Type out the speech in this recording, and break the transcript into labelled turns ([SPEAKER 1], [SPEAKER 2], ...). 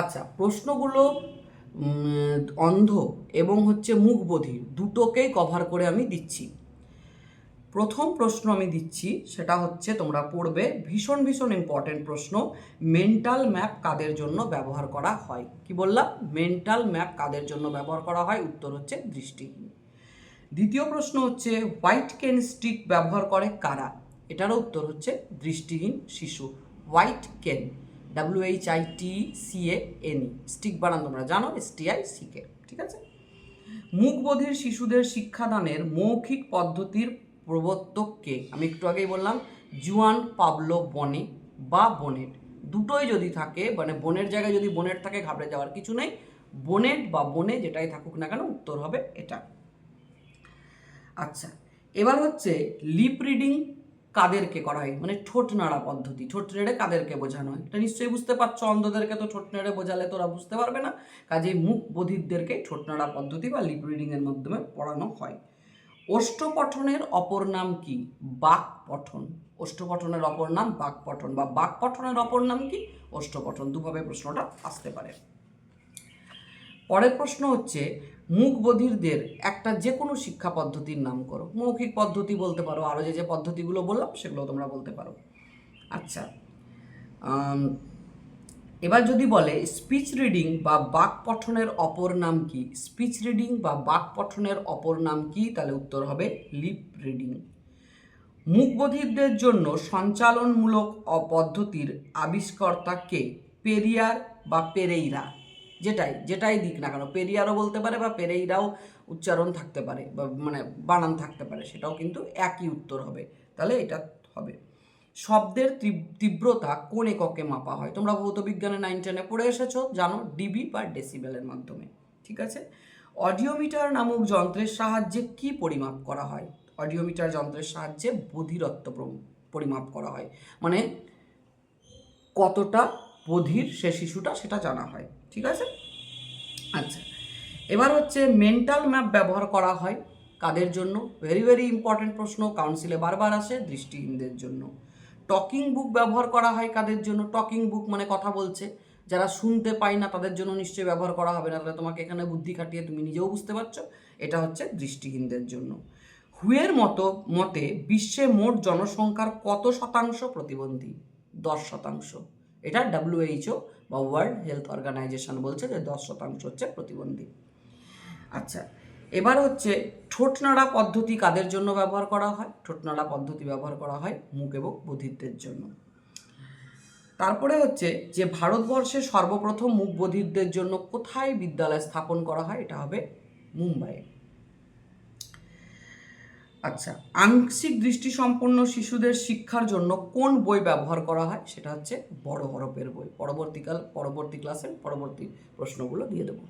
[SPEAKER 1] আচ্ছা প্রশ্নগুলো অন্ধ এবং হচ্ছে মুখ বধির দুটোকেই কভার করে আমি দিচ্ছি। প্রথম প্রশ্ন আমি দিচ্ছি, সেটা হচ্ছে তোমরা পড়বে, ভীষণ ভীষণ ইম্পর্টেন্ট প্রশ্ন মেন্টাল ম্যাপ কাদের জন্য ব্যবহার করা হয়? কি বললাম? মেন্টাল ম্যাপ কাদের জন্য ব্যবহার করা হয়? উত্তর হচ্ছে দৃষ্টিহীন। দ্বিতীয় প্রশ্ন হচ্ছে হোয়াইট কেন স্টিক ব্যবহার করে কারা? এটারও উত্তর হচ্ছে দৃষ্টিহীন শিশু। White cane W H I T C A N stick বানান তোমরা, জানো S T I C K ঠিক আছে? মুখবধির শিশুদের শিক্ষাদানের মৌখিক পদ্ধতির প্রবর্তককে, আমি একটু আগেই বললাম, জুয়ান পাবলো বনে বা বনেট। দুটোই যদি থাকে মানে বনের জায়গায় যদি বনেট থাকে, ঘাবড়ে যাওয়ার কিছু নেই। বনেট বা বনে যেটাই থাকুক না কেন, উত্তর হবে এটা। আচ্ছা এবার হচ্ছে লিপ রিডিং কাদেরকে করা হয় মানে ঠোঁট নাড়া পদ্ধতি। ঠোঁট নেড়ে কাদেরকে বোঝানো হয়। এটা নিশ্চয়ই বুঝতে পারছ, অন্ধদেরকে তো ঠোঁট নেড়ে বোঝালে তোরা বুঝতে পারবে না। কাজেই মুখ বধিরদেরকে ঠোঁট নাড়া পদ্ধতি বা লিপ রিডিংয়ের মাধ্যমে পড়ানো হয়। ওষ্ঠপঠনের অপর নাম কি? বাক পঠন ওষ্ঠপঠনের অপর নাম বাক পঠন বা বাক পঠনের অপর নাম কি? ওষ্ঠপঠন। দুভাবে প্রশ্নটা আসতে পারে। পরের প্রশ্ন হচ্ছে, মুখ বধিরদের একটা যে কোনো শিক্ষা পদ্ধতির নাম করো। মৌখিক পদ্ধতি বলতে পারো আরও যে যে পদ্ধতিগুলো বললাম সেগুলো তোমরা বলতে পারো। আচ্ছা এবার যদি বলে স্পিচ রিডিং বা বাক পঠনের অপর নাম কি? স্পিচ রিডিং বা বাক পঠনের অপর নাম কি? তাহলে উত্তর হবে লিপ রিডিং মুখবধিরদের জন্য সঞ্চালনমূলক পদ্ধতির আবিষ্কর্তা কে? পেরিয়ার বা পেরেইরা। যেটাই যেটাই দিক না কেন, পেরিয়ারও বলতে পারে বা পেরেইরাও উচ্চারণ থাকতে পারে বা মানে বানান থাকতে পারে, সেটাও কিন্তু একই উত্তর হবে। তাহলে এটা হবে। শব্দের তীব্রতা কোন এককে মাপা হয়? তোমরা ভৌত বিজ্ঞানে নাইন টেনে পড়ে এসেছ, জানো ডিবি বা ডেসিবেলের মাধ্যমে, ঠিক আছে? অডিওমিটার নামক যন্ত্রের সাহায্যে কি পরিমাপ করা হয়? অডিওমিটার যন্ত্রের সাহায্যে বধিরত্ব পরিমাপ করা হয়। মানে কতটা বধির সে শিশুটা সেটা জানা হয় ঠিক আছে? আচ্ছা। এবার হচ্ছে মেন্টাল ম্যাপ ব্যবহার করা হয় কাদের জন্য? ভেরি ভেরি ইম্পর্টেন্ট প্রশ্ন কাউন্সিলে বারবার আসে দৃষ্টিহীনদের জন্য। টকিং বুক ব্যবহার করা হয় কাদের জন্য? টকিং বুক মানে কথা বলছে। যারা শুনতে পায় না তাদের জন্য নিশ্চয়ই ব্যবহার করা হবে না তাহলে তোমাকে এখানে বুদ্ধি খাটিয়ে তুমি নিজেও বুঝতে পারছ। এটা হচ্ছে দৃষ্টিহীনদের জন্য। হুয়ের মতো মতে বিশ্বে মোট জনসংখ্যার কত শতাংশ প্রতিবন্ধী? দশ শতাংশ। এটা ডাব্লিউএইচও বা ওয়ার্ল্ড হেলথ অর্গানাইজেশন বলছে যে দশ শতাংশ হচ্ছে প্রতিবন্ধী। আচ্ছা এবার হচ্ছে ঠোঁটনাড়া পদ্ধতি কাদের জন্য ব্যবহার করা হয়? ঠোঁটনাড়া পদ্ধতি ব্যবহার করা হয় মুখ এবং বধিরদের জন্য। তারপরে হচ্ছে যে ভারতবর্ষে সর্বপ্রথম মুখ বধিরদের জন্য কোথায় বিদ্যালয় স্থাপন করা হয়? এটা হবে মুম্বাইয়ে। আচ্ছা আংশিক দৃষ্টিসম্পন্ন শিশুদের শিক্ষার জন্য কোন বই ব্যবহার করা হয়? সেটা হচ্ছে বড় হরফের বই। পরবর্তীকাল, পরবর্তী ক্লাসে পরবর্তী প্রশ্নগুলো দিয়ে দেবো।